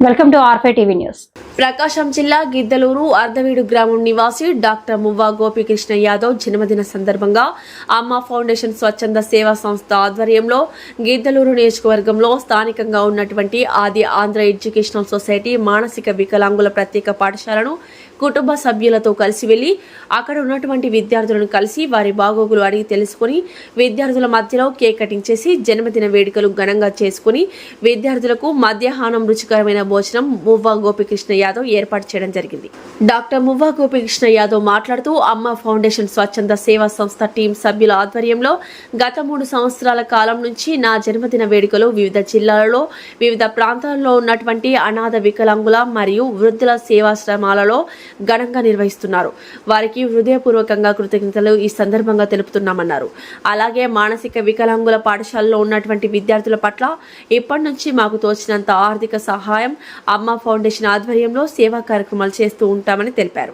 Welcome to R5 TV news ప్రకాశం జిల్లా గిద్దలూరు అర్ధవీడు గ్రామం నివాసి డాక్టర్ మువ్వా గోపికృష్ణ యాదవ్ జన్మదిన సందర్భంగా అమ్మ ఫౌండేషన్ స్వచ్ఛంద సేవా సంస్థ ఆధ్వర్యంలో గిద్దలూరు నియోజకవర్గంలో స్థానికంగా ఉన్నటువంటి ఆది ఆంధ్ర ఎడ్యుకేషనల్ సొసైటీ మానసిక వికలాంగుల ప్రత్యేక పాఠశాలను కుటుంబ సభ్యులతో కలిసి వెళ్ళి అక్కడ ఉన్నటువంటి విద్యార్థులను కలిసి వారి బాగోగులు అడిగి తెలుసుకుని విద్యార్థుల మధ్యలో కేక్ కటింగ్ చేసి జన్మదిన వేడుకలు ఘనంగా చేసుకుని విద్యార్థులకు మధ్యాహ్నం రుచికరమైన భోజనం మువ్వా గోపికృష్ణ యాదవ్ ఏర్పాటు చేయడం జరిగింది. డాక్టర్ మువ్వా గోపికృష్ణ యాదవ్ మాట్లాడుతూ అమ్మ ఫౌండేషన్ స్వచ్ఛంద సేవా సంస్థ టీం సభ్యుల ఆధ్వర్యంలో గత మూడు సంవత్సరాల కాలం నుంచి నా జన్మదిన వేడుకలు వివిధ జిల్లాలలో వివిధ ప్రాంతాల్లో ఉన్నటువంటి అనాథ వికలాంగుల మరియు వృద్ధుల సేవాశ్రమాలలో ఘనంగా నిర్వహిస్తున్నారు. వారికి హృదయపూర్వకంగా కృతజ్ఞతలు ఈ సందర్భంగా తెలుపుతున్నామన్నారు. అలాగే మానసిక వికలాంగుల పాఠశాలలో ఉన్నటువంటి విద్యార్థుల పట్ల ఇప్పటి నుంచి మాకు తోచినంత ఆర్థిక సహాయం అమ్మ ఫౌండేషన్ ఆధ్వర్యంలో సేవా కార్యక్రమాలు చేస్తూ ఉంటామని తెలిపారు.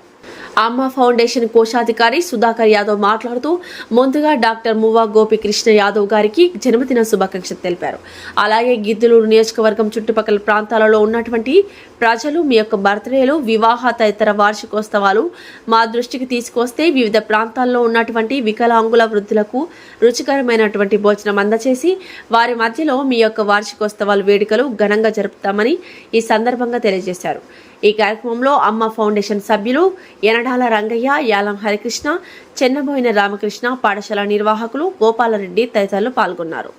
అమ్మ ఫౌండేషన్ కోశాధికారి సుధాకర్ యాదవ్ మాట్లాడుతూ ముందుగా డాక్టర్ మువ్వా గోపికృష్ణ యాదవ్ గారికి జన్మదిన శుభాకాంక్షలు తెలిపారు. అలాగే గిద్దలూరు నియోజకవర్గం చుట్టుపక్కల ప్రాంతాలలో ఉన్నటువంటి ప్రజలు మీ యొక్క బర్త్డేలు వివాహ తదితర వార్షికోత్సవాలు మా దృష్టికి తీసుకొస్తే వివిధ ప్రాంతాల్లో ఉన్నటువంటి వికలాంగుల వృద్ధులకు రుచికరమైనటువంటి భోజనం అందచేసి వారి మధ్యలో మీ యొక్క వార్షికోత్సవాలు వేడుకలు ఘనంగా జరుపుతామని ఈ సందర్భంగా తెలియజేశారు. ఈ కార్యక్రమంలో అమ్మ ఫౌండేషన్ సభ్యులు ఎనడాల రంగయ్య యాలం హరికృష్ణ చెన్నబోయిన రామకృష్ణ పాఠశాల నిర్వాహకులు గోపాలరెడ్డి తదితరులు పాల్గొన్నారు.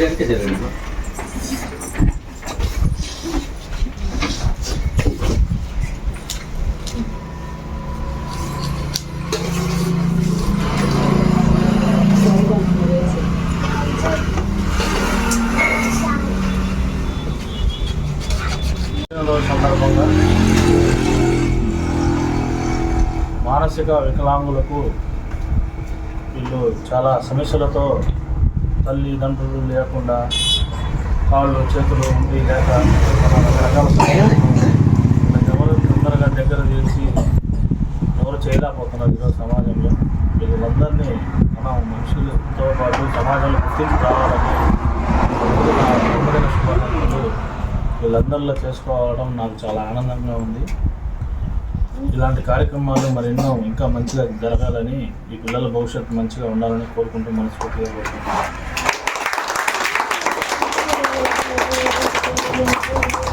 మీరంటే జరగండి సందర్భంగా మానసిక వికలాంగులకు వీళ్ళు చాలా సమస్యలతో తల్లిదండ్రులు లేకుండా కాళ్ళు చేతులు ఉండి లేక రకరకాల ఎవరు తొందరగా దగ్గర చేసి ఎవరు చేయలేకపోతున్నారు ఈరోజు సమాజంలో. వీళ్ళందరినీ మనం మనుషులతో పాటు సమాజంలో గుర్తింపు రావాలని శుభాకాంక్షలు వీళ్ళందరిలో చేసుకోవడం నాకు చాలా ఆనందంగా ఉంది. ఇలాంటి కార్యక్రమాలు మరెన్నో ఇంకా మంచిగా జరగాలని ఈ పిల్లల భవిష్యత్తు మంచిగా ఉండాలని కోరుకుంటూ మనస్ఫూర్తిగా కోరుకుంటున్నాను. Thank you.